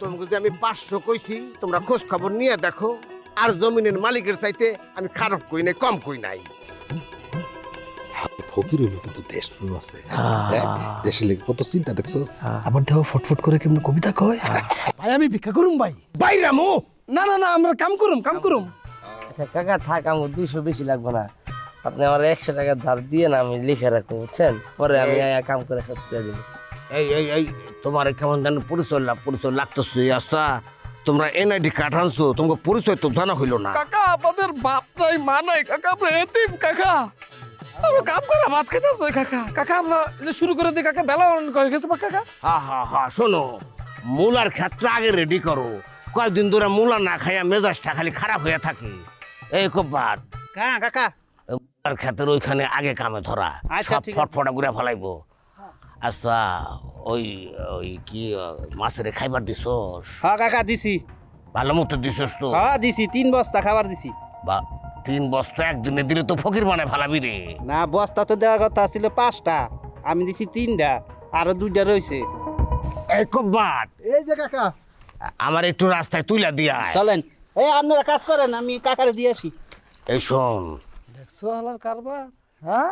তোমাকে যে আমি পাঁচশো কইছি তোমরা খোঁজ খবর নিয়ে দেখো। আর জমিনের মালিকের চাইতে আমি খারাপ কই নাই কম কই নাই। ফকির হইল কিন্তু দেশ প্রেম আছে। দেশের লেগে কত চিন্তা দেখছ? আবার দেখো ফটফট করে কেমন কবিতা কয়? ভাই আমি ভিক্ষা করুম ভাই। বাইরামু না না না আমরা কাম করুম কাম করুম। আচ্ছা কাকা থাক আমার দুইশো বেশি লাগবে না। আপনি আমার একশো টাকা ধার দিয়ে না আমি লিখে রাখব বুঝছেন? পরে আমি কাম করে দেবো। এই এই এই তোমার কেমন জানো পরিচয় লাভ পরিচয় লাগতেছে আস্তা তোমরা এনআইডি কার্ড আনছো তোমাকে পরিচয় তো জানা হইল না। কাকা আমাদের বাপ নাই মা নাই কাকা আমরা এতিম কাকা। আমরা কাম করে মাছ খেতে আসছি কাকা। কাকা আমরা যে শুরু করে দিই কাকা বেলা অনেক হয়ে গেছে বা কাকা? হা হা হা শোনো মূলার ক্ষেত্রে আগে রেডি করো। কয়েকদিন ধরে মূলা না খাইয়া মেজাজটা খালি খারাপ হয়ে থাকে। এই খুব বাদ হ্যাঁ কাকা। মূলার ক্ষেত্রে ওইখানে আগে কামে ধরা আচ্ছা, সব। ফটফটা ঘুরে ফেলাইবো। আচ্ছা ওই ওই কি মাছের খাইবার দিছস? হ্যাঁ কাকা দিছি। ভালো মতো দিছস তো। হ্যাঁ দিছি তিন বস্তা খাবার দিছি। বা তিন বস্তা একদিনে দিলে তো ফকির মানে ভালাবি রে। না বস্তা তো দেওয়ার কথা ছিল পাঁচটা। আমি দিছি তিনটা আরও দুইটা রয়েছে এই খুব বাদ এই যে কাকা। আমার একটু রাস্তায় তুইলা দিয়া চলেন। এই আপনারা কাজ করেন আমি কাকারে দিয়ে আসি। এই শোন। দেখছ হালার কারবার? হ্যাঁ?